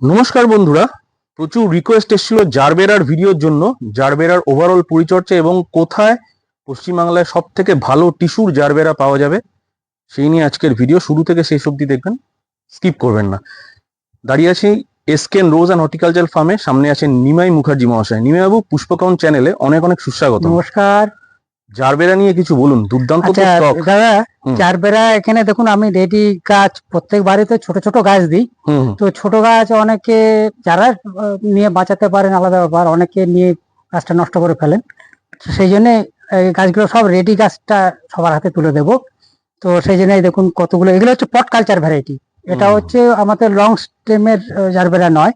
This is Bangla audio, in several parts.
নমস্কার বন্ধুরা, প্রচুর রিকোয়েস্ট এসেছিল জারবেরার ভিডিওর জন্য, জারবেরার ওভারঅল পরিচর্যা এবং কোথায় পশ্চিমবাংলায় সব থেকে ভালো টিস্যুর জারবেরা পাওয়া যাবে, সেই নিয়ে আজকের ভিডিও শুরু থেকে শেষ অবধি দেখবেন স্কিপ করবেন না। দাঁড়িয়ে আছি এসকেন রোজ অ্যান্ড হর্টিকালচার ফার্মে সামনে আছেন নিমাই মুখার্জি মহাশয়। নিমাইবাবু, পুষ্পকাউন চ্যানেলে অনেক অনেক সুস্বাগত নমস্কার। জারবেরা নিয়ে কিছু বলুন? দুর্দান্ত তো আচ্ছা স্টক দাদা বেড়া এখানে দেখুন আমি রেডি গাছ প্রত্যেক বাড়িতে ছোট ছোট গাছ দিই। তো ছোট গাছ অনেকে যারা নিয়ে বাঁচাতে পারেন আলাদা ব্যাপার অনেকে নিয়ে গাছটা নষ্ট করে ফেলেন। সেই জন্য এই গাছগুলো সব রেডি গাছটা সবার হাতে তুলে দেব। তো সেই জন্য এই দেখুন কতগুলো এগুলো হচ্ছে পট কালচার ভ্যারাইটি এটা হচ্ছে আমাদের লং স্টেমের জারবেরা নয়।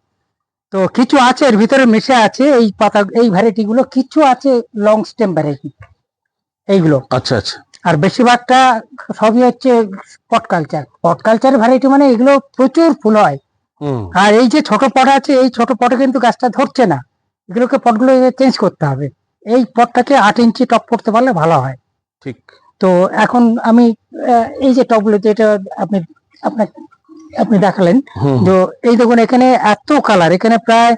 তো কিছু আছে এর ভিতরে মিশে আছে এই পাতা এই ভ্যারাইটি গুলো কিছু আছে লং স্টেম ভ্যারাইটি এইগুলো। আচ্ছা আচ্ছা। আর বেশিরভাগটা সবই হচ্ছে pot culture pot culture variety মানে এগুলো প্রচুর ফুল হয়। আর এই যে ছোট পট আছে এই ছোট পটে কিন্তু গাছটা ধরছে না। এগুলোকে পটগুলো চেঞ্জ করতে হবে। এই পটটাকে আট ইঞ্চি টপ করতে পারলে ভালো হয়। ঠিক। তো এখন আমি এই যে টপগুলো যেটা আপনি আপনার আপনি দেখালেন। তো এই দেখুন এখানে এত কালার এখানে প্রায়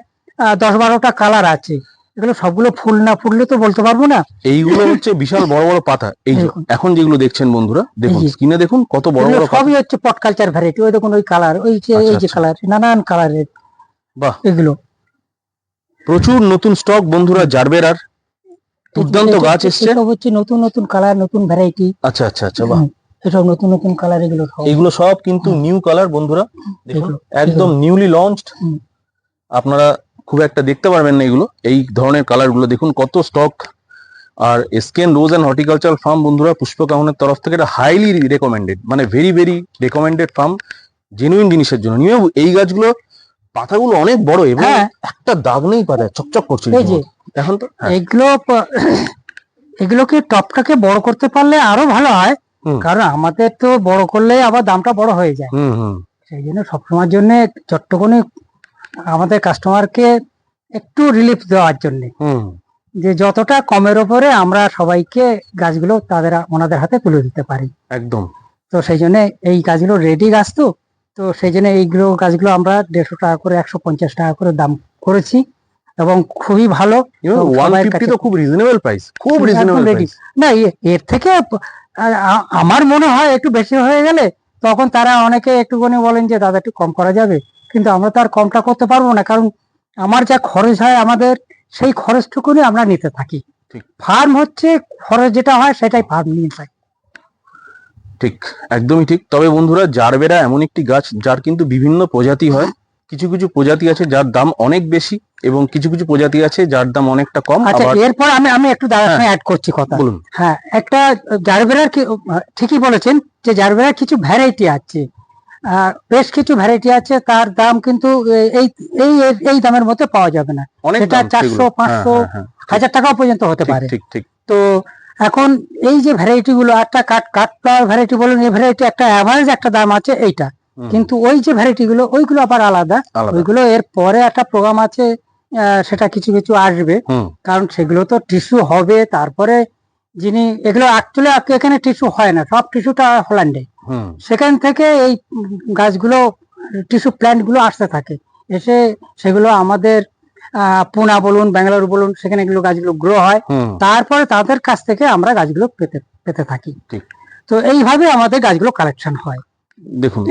দশ বারোটা কালার আছে। এগুলো সবগুলো ফুল না ফুললে তো বলতে পারব না। এইগুলো হচ্ছে বিশাল বড় বড় পাতা। এই যে এখন যেগুলো দেখছেন বন্ধুরা দেখুন স্ক্রিনে দেখুন কত বড় বড় সবই হচ্ছে পট কালচার ভ্যারাইটি ওই দেখুন ওই কালার ওই যে আচ্ছা, এই যে আচ্ছা। কালার নানান কালারের বাহ। এগুলো। প্রচুর নতুন স্টক বন্ধুরা জারবেরার দুর্দান্ত গাছ এসছে। হচ্ছে নতুন নতুন কালার নতুন ভ্যারাইটি আচ্ছা আচ্ছা আচ্ছা বাহ। এসব নতুন নতুন কালার এগুলো সব। এইগুলো সব কিন্তু নিউ কালার বন্ধুরা দেখুন একদম নিউলি লঞ্চড আপনারা খুব একটা দেখতে পারবেন না এগুলো। এই ধরনের কালারগুলো দেখুন কত stock R SKN rose and horticulture farm বন্ধুরা পুষ্পকাহনের তরফ থেকে এটা হাইলি রেকমেন্ডেড মানে very very recommended farm genuine জিনিসের জন্য। নিয়ে এই গাছগুলো পাতাগুলো অনেক বড় এবং হ্যাঁ। একটা দাগ নেই পাতায় চকচক করছে এখন তো হ্যাঁ, এগুলো এগুলোকে টপটাকে বড় করতে পারলে আরও ভালো হয়। কারণ আমাদের তো বড় করলে আবার দামটা বড় হয়ে যায়। হুম হুম। সেই জন্য সবসময়ের জন্য চট্টগ্রামে আমাদের কাস্টমারকে একটু রিলিফ দেওয়ার জন্য। যে যতটা কমের ওপরে আমরা সবাইকে গাছগুলো তাদের ওনাদের হাতে তুলে দিতে পারি। একদম। তো সেই জন্য এই গাছগুলো রেডি গাছ তো তো সেই জন্য এইগুলো গাছগুলো আমরা দেড়শো টাকা করে একশো পঞ্চাশ টাকা করে দাম করেছি এবং খুবই ভালো। তো খুব রিজনেবল প্রাইস খুব রিজনেবল না এর থেকে আমার মনে হয় একটু বেশি হয়ে গেলে তখন তারা অনেকে একটুখানি বলেন যে দাদা একটু কম করা যাবে? কিন্তু আমরা তো আর কমটা করতে পারব না কারণ আমার যা খরচ হয় আমাদের সেই খরচটুকুনি আমরা নিতে থাকি। ফার্ম হচ্ছে খরচ যেটা হয় সেটাই ফার্ম নিয়ে থাকি ঠিক একদমই ঠিক। তবে বন্ধুরা জারবেরা এমন একটি গাছ যার কিন্তু বিভিন্ন প্রজাতি হয়। কিছু কিছু প্রজাতি আছে যার দাম অনেক বেশি এবং কিছু কিছু প্রজাতি আছে যার দাম অনেকটা কম আচ্ছা এরপর আমি আমি একটু। অ্যাড করছি কথা। বলুন। হ্যাঁ একটা জারবেরার ঠিকই বলেছেন যে জারবেরার কিছু ভ্যারাইটি আছে। বেশ কিছু ভ্যারাইটি আছে তার দাম কিন্তু এই এই এই দামের মধ্যে পাওয়া যাবে না। সেটা দাম 400, সেগুলো। হ্যাঁ, 500 হ্যাঁ, হ্যাঁ, হাজার টাকাও পর্যন্ত হতে পারে। তো এখন এই যে ভ্যারাইটি গুলো একটা কাঠ কাঠ ফ্লাওয়ার ভ্যারাইটি বলুন এই ভ্যারাইটি একটা অ্যাভারেজ একটা দাম আছে এইটা। কিন্তু ওই যে ভ্যারাইটি গুলো ওইগুলো আবার আলাদা। ওইগুলো এর পরে একটা প্রোগ্রাম আছে আহ, সেটা কিছু কিছু আসবে। কারণ সেগুলো তো টিস্যু হবে তারপরে যিনি এগুলো অ্যাকচুয়ালি এখানে টিস্যু হয় না সব টিস্যুটা হল্যান্ডে সেখান থেকে এই গাছগুলো টিস্যু প্ল্যান্টগুলো আসতে থাকে। এসে সেগুলো আমাদের পুনা বলুন ব্যাঙ্গালোর বলুন সেখানে এগুলো গাছগুলো গ্রো হয়। তারপরে তাদের কাছ থেকে আমরা গাছগুলো পেতে পেতে থাকি। তো এইভাবে আমাদের গাছগুলো কালেকশন হয়। দেখুন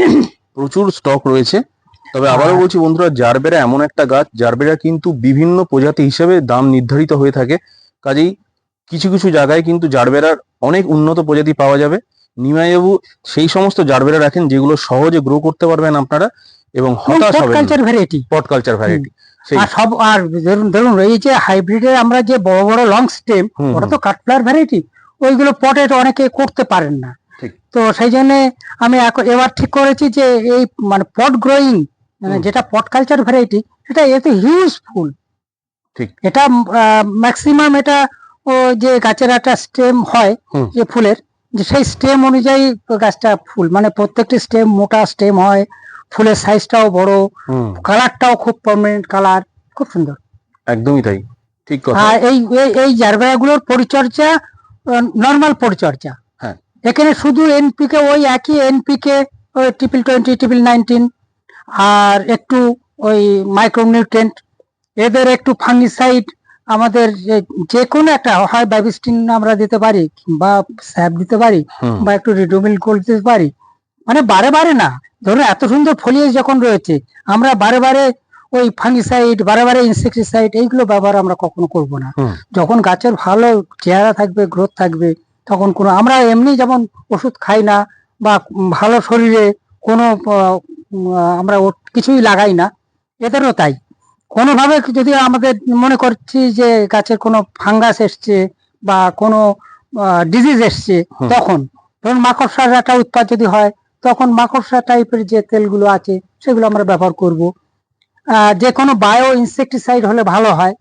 প্রচুর স্টক রয়েছে। তবে আবারও বলছি বন্ধুরা জারবেরা এমন একটা গাছ জারবেরা কিন্তু বিভিন্ন প্রজাতি হিসেবে দাম নির্ধারিত হয়ে থাকে। কাজেই কিছু কিছু জায়গায় কিন্তু জারবেরার অনেক উন্নত প্রজাতি পাওয়া যাবে। নিমাইবাবু সেই সমস্ত জারবেরা রাখেন যেগুলো সহজে গ্রো করতে পারবেন আপনারা এবং হতাশ হবেন culture variety pot culture variety আর সব আর ধরুন ধরুন এই যে হাইব্রিডের আমরা যে বড় বড় লং স্টেম ওটা। তো কাঠফ্লাওয়ার ভ্যারাইটি ওইগুলো পটে অনেকে করতে পারেন না। ঠিক। তো সেই জন্য আমি এবার ঠিক করেছি যে এই মানে পট গ্রোয়িং মানে যেটা পট কালচার ভ্যারাইটি এটা এতে হিউজ ফুল। ঠিক। এটা ম্যাক্সিমাম এটা যে গাছের একটা স্টেম হয় যে ফুলের যে সেই স্টেম অনুযায়ী গাছটা ফুল মানে প্রত্যেকটি স্টেম মোটা স্টেম হয় ফুলের সাইজটাও বড় কালারটাও খুব পার্মানেন্ট কালার খুব সুন্দর। একদমই তাই ঠিক কথা। আর এই এই- জারবেরাগুলোর পরিচর্যা নর্মাল পরিচর্যা। হ্যাঁ। এখানে শুধু এনপিকে ওই একই NPK triple twenty triple nineteen আর একটু ওই মাইক্রোনিউট্রেন্ট এদের একটু ফাঙ্গিসাইড আমাদের যে- কোনো একটা হয় ব্যাবিস্টিন আমরা দিতে পারি বা স্যাপ দিতে পারি বা একটু রিডোমিল গোল্ড দিতে পারি। মানে বারে বারে না। ধরুন এত সুন্দর ফলিয়ে যখন রয়েছে আমরা বারে বারে ওই ফাঙ্গিসাইড বারে বারে ইনসেকটিসাইড এইগুলো ব্যবহার আমরা কখনো করব না। যখন গাছের ভালো চেহারা থাকবে গ্রোথ থাকবে তখন কোনো আমরা এমনি যেমন ওষুধ খাই না বা ভালো শরীরে কোনো আমরা কিছুই লাগাই না। এদেরও তাই। কোনোভাবে যদি আমাদের মনে করছি যে গাছের কোনো ফাঙ্গাস এসছে বা কোনো ডিজিজ এসছে তখন ধরুন মাকড়সার একটা উৎপাদ যদি হয় তখন মাকড়সা টাইপের যে তেলগুলো আছে সেগুলো আমরা ব্যবহার করব। আহ, যে কোনো বায়ো ইনসেকটিসাইড হলে ভালো হয়।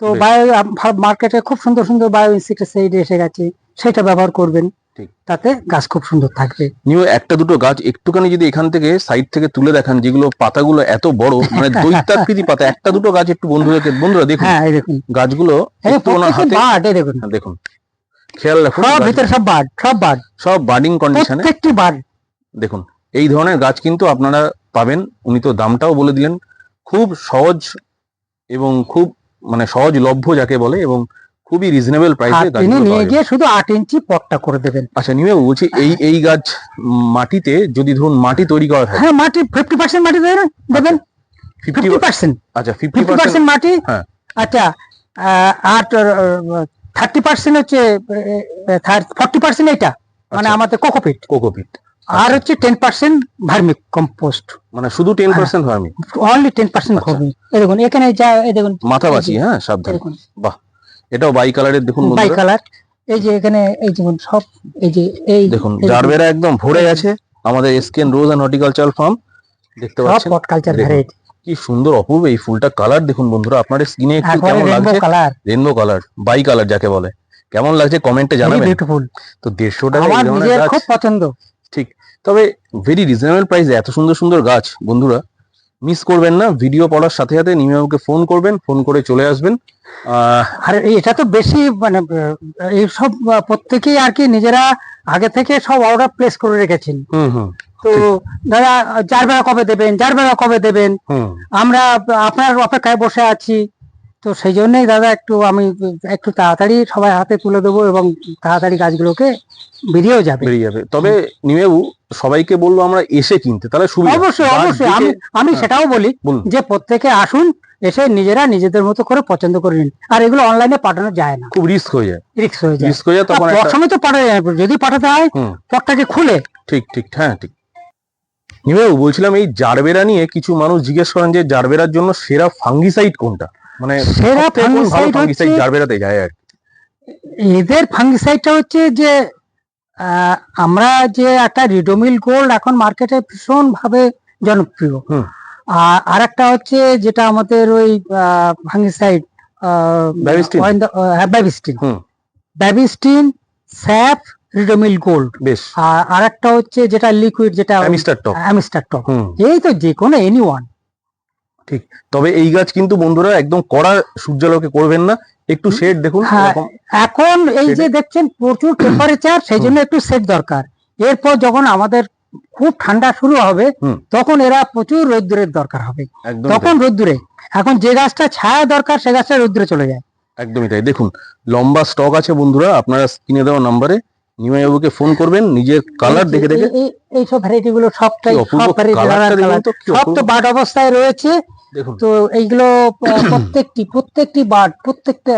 তো বায়ো মার্কেটে খুব সুন্দর সুন্দর বায়ো ইনসেকটিসাইড এসে গেছে সেটা ব্যবহার করবেন। তাতে গাছ খুব সুন্দর থাকবে। নিউ একটা দুটো গাছ একটুখানি যদি এখান থেকে সাইড থেকে তুলে দেখান যেগুলো পাতাগুলো এত বড় মানে দৈত্যাকৃতি পাতা একটা দুটো গাছ একটু বন্ধুদেরকে বন্ধুরা দেখুন হ্যাঁ এই দেখুন। গাছগুলো দেখুন। হ্যাঁ, দেখুন। খেয়াল রাখুন সব ভিতরে সব বার্ড সব বার্ড সব বার্ডিং কন্ডিশনে প্রত্যেকটি বার্ড দেখুন এই ধরনের গাছ কিন্তু আপনারা পাবেন উনি তো দামটাও বলে দিলেন। খুব সহজ এবং খুব মানে সহজ লভ্য যাকে বলে এবং খুবই রিজনেবল প্রাইসে তিনি নিয়ে গিয়ে শুধু আট ইঞ্চি পটটা করে দেবেন। আচ্ছা নিয়ে বলছি এই এই গাছ মাটিতে যদি ধরুন মাটি তৈরি করা থাকে হ্যাঁ মাটি ফিফটি পার্সেন্ট মাটি দেবেন। দেবেন ফিফটি পার্সেন্ট আচ্ছা ফিফটি পার্সেন্ট পার্সেন্ট মাটি হ্যাঁ। আচ্ছা আর থার্টি পার্সেন্ট হচ্ছে ফর্টি পার্সেন্ট এটা মানে আচ্ছা। আমাদের কোকোপিট। কোকোপিট। আর হচ্ছে টেন পার্সেন্ট ভার্মিক কম্পোস্ট মানে শুধু ten. Percent farming only ten percent আচ্ছা। এই দেখুন এখানে যা দেখুন। মাথা বাঁচি হ্যাঁ সাবধান। দেখুন। এটাও বাই কালারের দেখুন বাই কালার এই যে এখানে এই যেমন সব এই যে এই দেখুন জারবেরা একদম ভরে গেছে। আমাদের SKN rose and horticulture farm দেখতে পাচ্ছেন? পট কালচার ভ্যারাইটি কি সুন্দর অপূর্ব। এই ফুলটা কালার দেখুন বন্ধুরা আপনার স্কিনে একটু কেমন লাগছে? Colour rainbow colour by colour যাকে বলে। কেমন লাগছে কমেন্টে জানাবেন। বিউটিফুল তো দেড়শো টাকা আমার এই ধরনের গাছ। খুব পছন্দ। ঠিক। তবে ভেরি রিজনেবল প্রাইসে এত সুন্দর সুন্দর গাছ বন্ধুরা মিস করবেন না ভিডিও পড়ার সাথে সাথে নিমিবাবুকে ফোন করবেন ফোন করে চলে আসবেন। আর এটা তো বেশি মানে এইসব প্রত্যেকেই আর কি নিজেরা আগে থেকে সব অর্ডার প্লেস করে রেখেছেন। হুম হুম। তো দাদা যার বেলা কবে দেবেন যার বেলা কবে দেবেন? আমরা আপনার অপেক্ষায় বসে আছি। তো সেই জন্যই দাদা একটু আমি একটু তাড়াতাড়ি সবাই হাতে তুলে দেবো এবং তাড়াতাড়ি গাছগুলোকে বেরিয়েও যাবে। বেরিয়ে যাবে। তবে নিমেবু সবাইকে বলব আমরা এসে কিনতে তাহলে সুবিধা। অবশ্যই অবশ্যই। আমি আমি হ্যাঁ। সেটাও বলি যে প্রত্যেকে আসুন এসে নিজেরা নিজেদের মতো করে পছন্দ করে নিন। আর এগুলো অনলাইনে পাঠানো যায় না। খুব রিস্ক হয়ে যায়। রিস্ক হয়ে যায়। রিস্ক হয়ে যায় তখন প্রথমে তো পাঠানো যায় যদি পাঠাতে হয় পটটাকে খুলে। ঠিক ঠিক হ্যাঁ ঠিক। নিমেবু বলছিলাম এই জারবেরা নিয়ে কিছু মানুষ জিজ্ঞেস করেন যে জারবেরার জন্য সেরা ফাঙ্গিসাইড কোনটা? মানে সেরা ফাঙ্গিসাইড হচ্ছে জারবেরাতে যায় আর এদের ফাঙ্গিসাইডটা হচ্ছে যে আমরা যে একটা রিডোমিল গোল্ড এখন মার্কেটে ভীষণ ভাবে জনপ্রিয়। আর আরেকটা হচ্ছে যেটা আমাদের ওই ফাঙ্গিসাইড? ব্যাবিস্টিন ব্যাবিস্টিন স্যাপ রিডোমিল গোল্ড বেশ। আর আরেকটা হচ্ছে যেটা লিকুইড যেটা অ্যামিস্টার টপ অ্যামিস্টার টপ এই তো যে কোনো এনি ওয়ান তবে এই গাছ কিন্তু বন্ধুরা একদম কড়া সূর্যালোকে করবেন না। একটু শেড দেখুন হ্যাঁ। এখন এই যে দেখছেন প্রচুর টেম্পারেচার সেই জন্য একটু সেট দরকার। এরপর যখন আমাদের খুব ঠান্ডা শুরু হবে তখন এরা প্রচুর রোদ্দুরের দরকার হবে। তখন রোদ্দুরে এখন যে গাছটা ছায়া দরকার সে গাছটা রোদ্দুরে চলে যায়। একদমই তাই। দেখুন লম্বা স্টক আছে বন্ধুরা আপনারা স্ক্রিনে দেওয়া নাম্বারে নিমাইবাবুকে ফোন করবেন নিজের কালার দেখে দেখে। এই- সব ভ্যারাইটি গুলো সবটাই সব তো কি সব তো বার্ড অবস্থায় রয়েছে। তো এইগুলো প্রত্যেকটি প্রত্যেকটি বার্ড প্রত্যেকটা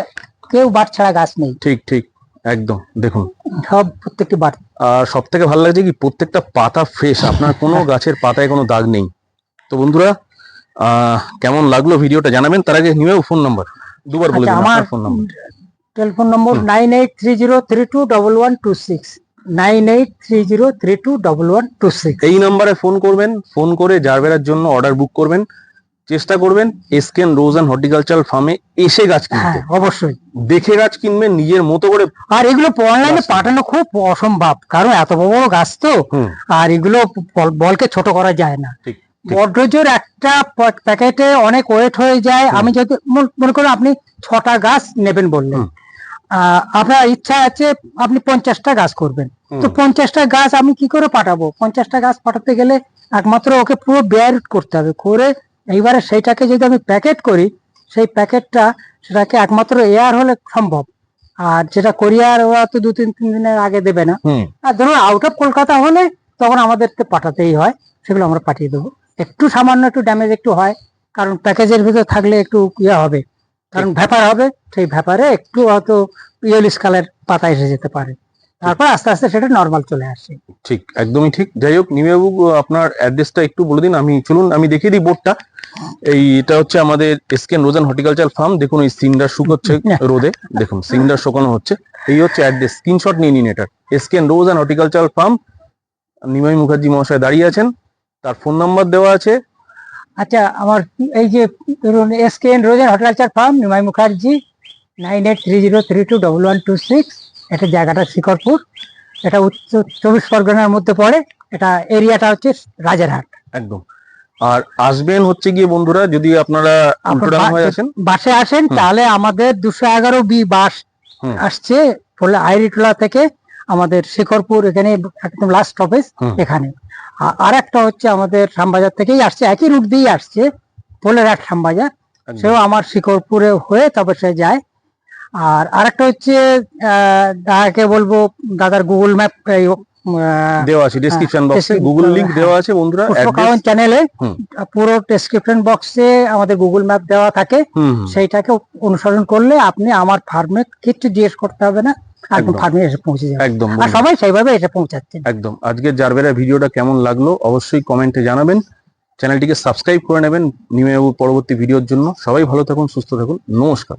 কেউ বার্ড ছাড়া গাছ নেই। ঠিক ঠিক একদম দেখুন। সব প্রত্যেকটি বার্ড আর সব থেকে ভালো লাগছে কি প্রত্যেকটা পাতা ফ্রেশ আপনার কোনো গাছের পাতায় কোনো দাগ নেই। তো বন্ধুরা কেমন লাগল ভিডিওটা জানাবেন তার আগে নিমেও ফোন নাম্বার দুবার বলে আচ্ছা দিন আমার phone number telephone number. Nine eight three zero three two double one two six nine eight three zero three two double one two six এই নাম্বারে ফোন করবেন ফোন করে জারবেরার জন্য অর্ডার বুক করবেন। চেষ্টা করবেন এসকেন রোজ অ্যান্ড হর্টিকালচার ফার্মে এসে গাছ হ্যাঁ কিনতে অবশ্যই। দেখে গাছ কিনবেন নিজের মতো করে আর এগুলো অনলাইনে। পাঠানো খুব অসম্ভব কারণ এত বড় বড় গাছ তো আর এগুলো বল- বলকে ছোট করা যায় না। বড্রজোর একটা প্যাকেটে অনেক ওয়েট হয়ে যায়। আমি যদি মনে করুন আপনি ছটা গাছ নেবেন বললেন। আপনার ইচ্ছা আছে আপনি পঞ্চাশটা গাছ করবেন। তো পঞ্চাশটা গাছ আমি কি করে পাঠাবো? পঞ্চাশটা গাছ পাঠাতে গেলে একমাত্র ওকে পুরো বেয়ার করতে হবে করে এইবারে সেইটাকে যদি আমি প্যাকেট করি সেই প্যাকেটটা সেটাকে একমাত্র এয়ার হলে সম্ভব। আর যেটা কোরিয়ার ওরা তো দু তিন তিন দিনের আগে দেবে না। আর ধরুন আউট অফ কলকাতা হলে তখন আমাদেরকে পাঠাতেই হয় সেগুলো আমরা পাঠিয়ে দেবো। একটু সামান্য একটু ড্যামেজ একটু হয় কারণ প্যাকেজের ভিতর থাকলে একটু ইয়ে হবে কারণ ভ্যাপার হবে সেই ভ্যাপারে একটু হয়তো ইয়েলিস কালার পাতা এসে যেতে পারে। তারপর আস্তে আস্তে সেটা নর্মাল চলে আসে। ঠিক একদমই ঠিক। যাই হোক নিমেবাবু আপনার অ্যাড্রেসটা একটু বলে দিন আমি চলুন আমি দেখিয়ে দিই বোর্ডটা এই এটা হচ্ছে আমাদের এসকেন রোজান হর্টিকালচার ফার্ম দেখুন এই সিন্ডার শুকোচ্ছে রোদে। দেখুন সিন্ডার শুকানো হচ্ছে। এই হচ্ছে অ্যাড্রেস স্ক্রিনশট নিয়ে নিন এটার SKN rose and horticulture farm Nimai Mukherjee মহাশয় দাঁড়িয়ে আছেন। তার ফোন নাম্বার দেওয়া আছে। আচ্ছা আমার এই যে ধরুন S K N rose and horticulture farm Nimai Mukherjee nine eight three zero three two double one two six এটা জায়গাটা শিকরপুর এটা উত্তর চব্বিশ পরগনার মধ্যে পড়ে। এটা এরিয়াটা হচ্ছে রাজারহাট। একদম। আর আসবেন হচ্ছে গিয়ে বন্ধুরা যদি আপনারা হয়ে আসেন। বাসে আসেন তাহলে আমাদের দুশো এগারো বি বাস আসছে বলে আইরিটোলা থেকে আমাদের শিকরপুর এখানে একদম লাস্ট স্টপেজ হুম। এখানে। আর একটা হচ্ছে আমাদের শ্যামবাজার থেকেই আসছে একই রুট দিয়েই আসছে পোলেরহাট শ্যামবাজার। একদম। সেও আমার শিকরপুরে হয়ে তবে সে যায়। আর আরেকটা হচ্ছে আহ, দাদাকে বলব দাদার গুগল ম্যাপ দেওয়া আছে ডেসক্রিপশন বক্সে গুগল লিংক। দেওয়া আছে বন্ধুরা পুষ্পকাওয়ান চ্যানেলে। পুরো ডেসক্রিপশন বক্সে আমাদের গুগল ম্যাপ দেওয়া থাকে। সেইটাকে অনুসরণ করলে আপনি আমার ফার্মে কিচ্ছু জিজ্ঞেস করতে হবে না। ফার্মে এসে পৌঁছে যাবে। একদম আর সবাই সেইভাবে এসে একদম। আজকের জারবেরা ভিডিওটা কেমন লাগল অবশ্যই কমেন্টে জানাবেন। চ্যানেলটিকে সাবস্ক্রাইব করে নেবেন নিমেবাবুর পরবর্তী ভিডিওর জন্য। সবাই ভালো থাকুন সুস্থ থাকুন। নমস্কার।